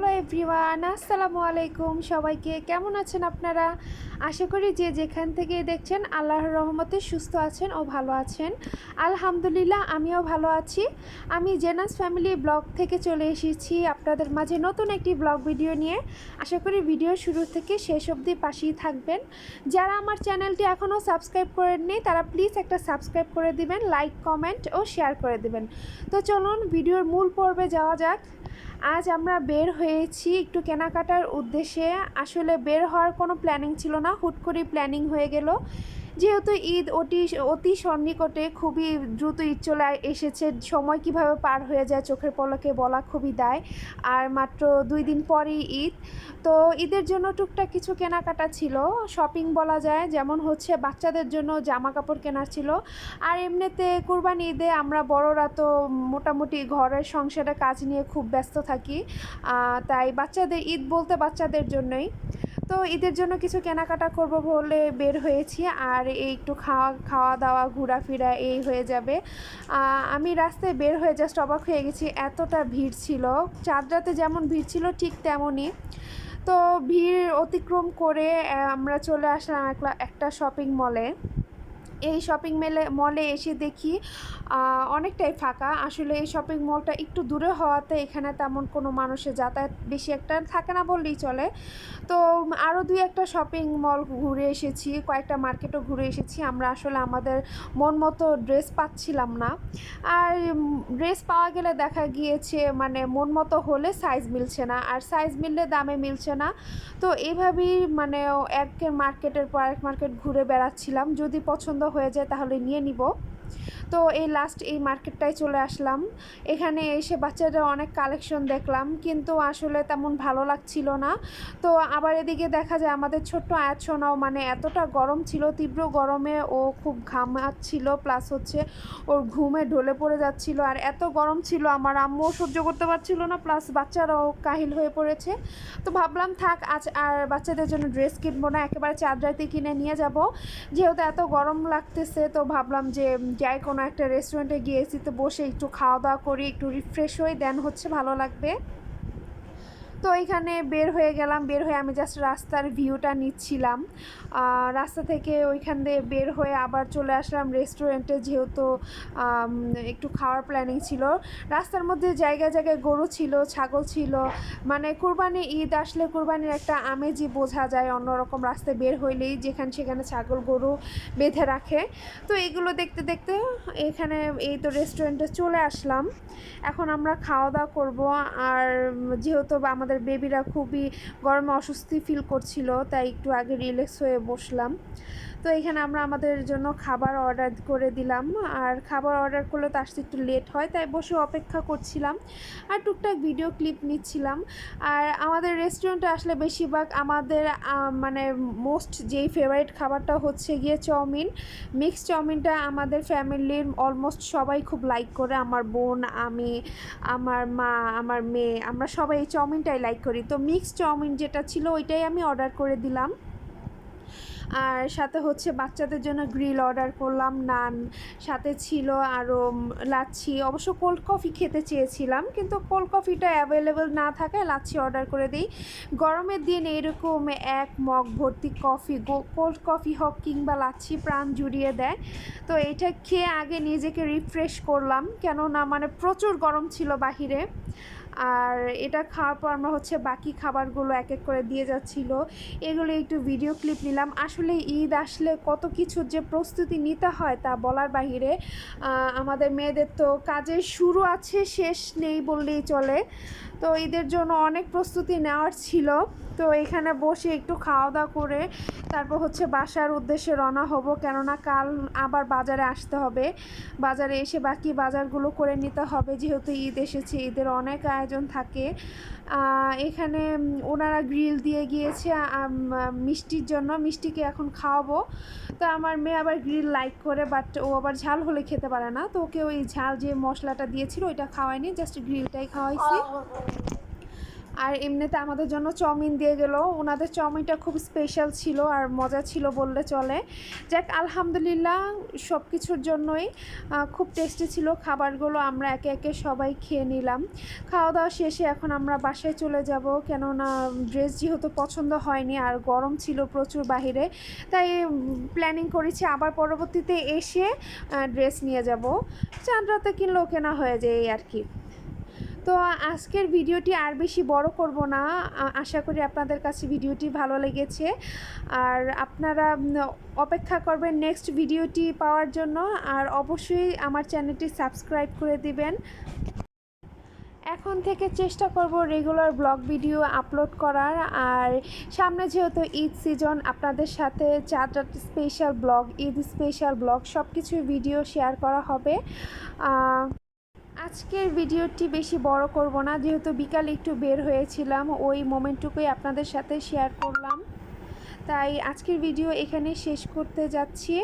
Hello everyone, আসসালামু আলাইকুম সবাইকে। কেমন আছেন আপনারা? আশা করি যে যেখান থেকে দেখছেন আল্লাহর রহমতে সুস্থ আছেন ও ভালো আছেন। আলহামদুলিল্লাহ, আমিও ভালো আছি। আমি জেনাস ফ্যামিলি ব্লগ থেকে চলে এসেছি আপনাদের মাঝে নতুন একটি ব্লগ ভিডিও নিয়ে। আশা করি ভিডিও শুরু থেকে শেষ অবধি পাশেই থাকবেন। যারা আমার চ্যানেলটি এখনও সাবস্ক্রাইব করেননি, তারা প্লিজ একটা সাবস্ক্রাইব করে দিবেন, লাইক, কমেন্ট ও শেয়ার করে দিবেন। তো চলুন, ভিডিওর মূল পর্বে যাওয়া যাক। আজ আমরা বের হয়েছি একটু কেনাকাটার উদ্দেশ্যে। আসলে বের হওয়ার কোনো প্ল্যানিং ছিল না। হুট করেই প্ল্যানিং হয়ে গেল। যেহেতু ঈদ অতি অতি সন্নিকটে খুবই দ্রুত ঈদ চলে এসেছে, সময় কীভাবে পার হয়ে যায় চোখের পলকে বলা খুবই দায়। আর মাত্র দুই দিন পরেই ঈদ, তো ঈদের জন্য টুকটাক কিছু কেনাকাটা ছিল, শপিং বলা যায়, যেমন হচ্ছে বাচ্চাদের জন্য জামা কাপড় কেনার ছিল। আর এমনিতে কুরবানি ঈদে আমরা বড়রা তো মোটামুটি ঘরের সংসারে কাজ নিয়ে খুব ব্যস্ত থাকি তাই বাচ্চাদের, ঈদ বলতে বাচ্চাদের জন্যই। তো ঈদের জন্য কিছু কেনাকাটা করব বলে বের হয়েছি। আর এই একটু খাওয়া খাওয়া দাওয়া, ঘোরাফেরা এই হয়ে যাবে। আমি রাস্তায় বের হয়ে জাস্ট অবাক হয়ে গেছি, এতটা ভিড় ছিল। চাঁদরাতে যেমন ভিড় ছিল, ঠিক তেমনই। তো ভিড় অতিক্রম করে আমরা চলে আসলাম একটা শপিং মলে এই শপিং মেলে মলে এসে দেখি অনেকটাই ফাঁকা। আসলে এই শপিং মলটা একটু দূরে হওয়াতে এখানে তেমন কোনো মানুষের যাতায়াত বেশি একটা থাকে না বললেই চলে। তো আরও দুই একটা শপিং মল ঘুরে এসেছি, কয়েকটা মার্কেটও ঘুরে এসেছি। আমরা আসলে আমাদের মন মতো ড্রেস পাচ্ছিলাম না। আর ড্রেস পাওয়া গেলে দেখা গিয়েছে মানে মন মতো হলে সাইজ মিলছে না, আর সাইজ মিললে দামে মিলছে না। তো এইভাবেই মানে এক মার্কেটের পর এক মার্কেট ঘুরে বেড়াচ্ছিলাম। যদি পছন্দ হয়ে যায় তাহলে নিয়ে নিব। তো এই লাস্ট এই মার্কেটটায় চলে আসলাম। এখানে এসে বাচ্চাদের অনেক কালেকশন দেখলাম, কিন্তু আসলে তেমন ভালো লাগছিল না। তো আবার এদিকে দেখা যায় আমাদের ছোট্ট আয়াতসোনাও মানে এতটা গরম ছিল, তীব্র গরমে ও খুব ঘামাচ্ছিল প্লাস হচ্ছে ওর ঘুমে ঢলে পড়ে যাচ্ছিল। আর এত গরম ছিল, আমার আম্মুও সহ্য করতে পারছিল না প্লাস বাচ্চারাও কাহিল হয়ে পড়েছে। তো ভাবলাম থাক, আজ আর বাচ্চাদের জন্য ড্রেস কিনবো না, একেবারে চাঁদরাতে কিনে নিয়ে যাব। যেহেতু এত গরম লাগতেছে, তো ভাবলাম যে যাই কোনো একটা রেস্টুরেন্টে গিয়েছি তো বসে একটু খাওয়া দাওয়া করি, একটু রিফ্রেশ হই দেন হচ্ছে ভালো লাগবে। তো এখানে বের হয়ে গেলাম, বের হয়ে আমি জাস্ট রাস্তার ভিউটা নিচ্ছিলাম। রাস্তা থেকে ওইখান দিয়ে বের হয়ে আবার চলে আসলাম রেস্টুরেন্টে যেহেতু একটু খাওয়ার প্ল্যানিং ছিল। রাস্তার মধ্যে জায়গায় জায়গায় গরু ছিল, ছাগল ছিল। মানে কুরবানি ঈদ আসলে কুরবানির একটা আমেজই বোঝা যায়, অন্যরকম রাস্তায় বের হইলেই যেখানে সেখানে ছাগল, গরু বেঁধে রাখে। তো এগুলো দেখতে দেখতে এখানে এই তো রেস্টুরেন্টে চলে আসলাম। এখন আমরা খাওয়া দাওয়া করব। আর যেহেতু বা আমাদের বেবিরা খুবই গরমে অস্বস্তি ফিল করছিল, তাই একটু আগে রিল্যাক্স হয়ে বসলাম। তো এখানে আমরা আমাদের জন্য খাবার অর্ডার করে দিলাম, আর খাবার অর্ডার করলে তো আসতে একটু লেট হয়, তাই বসে অপেক্ষা করছিলাম, আর টুকটাক ভিডিও ক্লিপ নিচ্ছিলাম। আর আমাদের রেস্টুরেন্টে আসলে বেশিরভাগ আমাদের মানে মোস্ট যেই ফেভারিট খাবারটা হচ্ছে গিয়ে চাউমিন। মিক্স চাউমিনটা আমাদের ফ্যামিলির অলমোস্ট সবাই খুব লাইক করে, আমার বোন, আমি, আমার মা, আমার মেয়ে, আমরা সবাই এই চাউমিনটাই লাইক করি। তো মিক্সড চাউমিন যেটা ছিল ওইটাই আমি অর্ডার করে দিলাম। আর সাথে হচ্ছে বাচ্চাদের জন্য গ্রিল অর্ডার করলাম, নান। সাথে ছিল আরও লাচ্ছি। অবশ্য কোল্ড কফি খেতে চেয়েছিলাম, কিন্তু কোল্ড কফিটা অ্যাভেলেবেল না থাকায় লাচ্ছি অর্ডার করে দিই। গরমের দিন এরকম এক মগ ভর্তি কফি কোল্ড কফি হোক কিংবা লাচ্ছি প্রাণ জুড়িয়ে দেয়। তো এটা খেয়ে আগে নিজেকে রিফ্রেশ করলাম, কেননা মানে প্রচুর গরম ছিল বাহিরে। আর এটা খাওয়ার পর আমরা হচ্ছে বাকি খাবারগুলো এক এক করে দিয়ে যাচ্ছিল। এগুলো একটু ভিডিও ক্লিপ নিলাম। আসলে ঈদ আসলে কত কিছু যে প্রস্তুতি নিতে হয় তা বলার বাহিরে আমাদের মেয়েদের তো কাজের শুরু আছে, শেষ নেই বললেই চলে। তো ঈদের জন্য অনেক প্রস্তুতি নেওয়ার ছিল। তো এখানে বসে একটু খাওয়া দাওয়া করে তারপর হচ্ছে বাসার উদ্দেশ্যে রওনা হব। কেননা কাল আবার বাজারে আসতে হবে। বাজারে এসে বাকি বাজারগুলো করে নিতে হবে। যেহেতু ঈদ এসেছে, ঈদের অনেক আয়োজন থাকে। এখানে ওনারা গ্রিল দিয়ে গিয়েছে। মিষ্টির জন্য মিষ্টিকে এখন খাওয়াবো। তো আমার মেয়ে আবার গ্রিল লাইক করে, বাট ও আবার ঝাল হলে খেতে পারে না। তো ওকে ওই ঝাল যে মশলাটা দিয়েছিল, ওইটা খাওয়ায়নি, জাস্ট গ্রিলটাই খাওয়াইছি। আর এমনিতে আমাদের জন্য চাউমিন দিয়ে গেল। ওনাদের চাউমিনটা খুব স্পেশাল ছিল আর মজা ছিল বললে চলে। যাক, আলহামদুলিল্লাহ সব কিছুর জন্যই খুব টেস্টি ছিল। খাবারগুলো আমরা একে একে সবাই খেয়ে নিলাম। খাওয়া দাওয়া শেষে এখন আমরা বাসায় চলে যাব। কেননা ড্রেস যেহেতু পছন্দ হয়নি আর গরম ছিল প্রচুর বাহিরে, তাই প্ল্যানিং করেছি আবার পরবর্তীতে এসে ড্রেস নিয়ে যাব। চাঁদ রাতে কিনলেও কেনা হয়ে যায় এই আর কি। তো আজকের ভিডিওটি আর বেশি বড় করব না। আশা করি আপনাদের কাছে ভিডিওটি ভালো লেগেছে। আর আপনারা অপেক্ষা করবেন নেক্সট ভিডিওটি পাওয়ার জন্য। আর অবশ্যই আমার চ্যানেলটি সাবস্ক্রাইব করে দিবেন। এখন থেকে চেষ্টা করব রেগুলার ব্লগ ভিডিও আপলোড করার। আর সামনে যেহেতু ঈদ সিজন আপনাদের সাথে চার special blog Eid special blog সব কিছু ভিডিও শেয়ার করা হবে। আজকের ভিডিওটি বেশি বড় করব না, যেহেতু বিকাল একটু বের হয়েছিলাম, ওই মোমেন্টটুকুই আপনাদের সাথে শেয়ার করলাম। তাই আজকের ভিডিও এখানে শেষ করতে যাচ্ছি।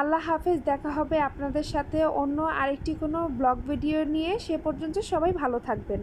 আল্লাহ হাফেজ, দেখা হবে আপনাদের সাথে অন্য আরেকটি কোনো ব্লগ ভিডিও নিয়ে। সে পর্যন্ত সবাই ভালো থাকবেন।